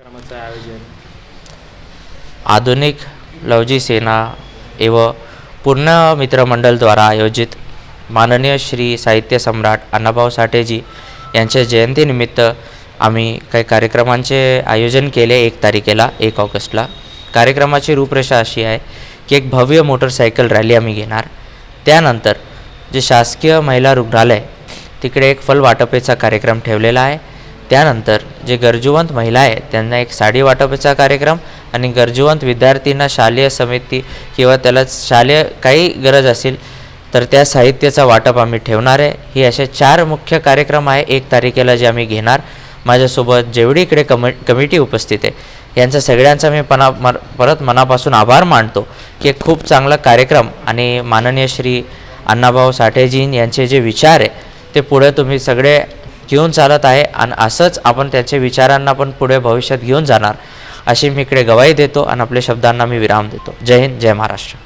कार्यक्रमाचं आयोजन. आधुनिक लवजी सेना एव पूर्ण मित्रमंडळद्वारा आयोजित माननीय श्री साहित्य सम्राट अण्णाभाऊ साठेजी यांच्या जयंतीनिमित्त आम्ही काही कार्यक्रमांचे आयोजन केले एक तारखेला एक ऑगस्टला. कार्यक्रमाची रूपरेषा अशी आहे की एक भव्य मोटरसायकल रॅली आम्ही घेणार. त्यानंतर जे शासकीय महिला रुग्णालय तिकडे एक फल वाटपेचा कार्यक्रम ठेवलेला आहे. त्यानंतर जे गरजूवंत महिला आहे त्यांना एक साडी वाटपाचा कार्यक्रम आणि गरजूवंत विद्यार्थींना शालेय समिती किंवा त्याला शालेय काही गरज असेल तर त्या साहित्याचा वाटप आम्ही ठेवणार आहे. ही असे चार मुख्य कार्यक्रम आहे. एक तारखेला जे आम्ही घेणार. माझ्यासोबत जेवढी इकडे कमि कमिटी उपस्थित आहे यांचा सगळ्यांचा मी पणा मर परत मनापासून आभार मानतो की एक खूप चांगला कार्यक्रम आणि माननीय श्री अण्णाभाऊ साठेजी यांचे जे विचार आहे ते पुढे तुम्ही सगळे घेऊन चालत आहे आणि असंच आपण त्याच्या विचारांना पण पुढे भविष्यात घेऊन जाणार अशी मी इकडे गवाही देतो आणि आपल्या शब्दांना मी विराम देतो. जय हिंद जय महाराष्ट्र.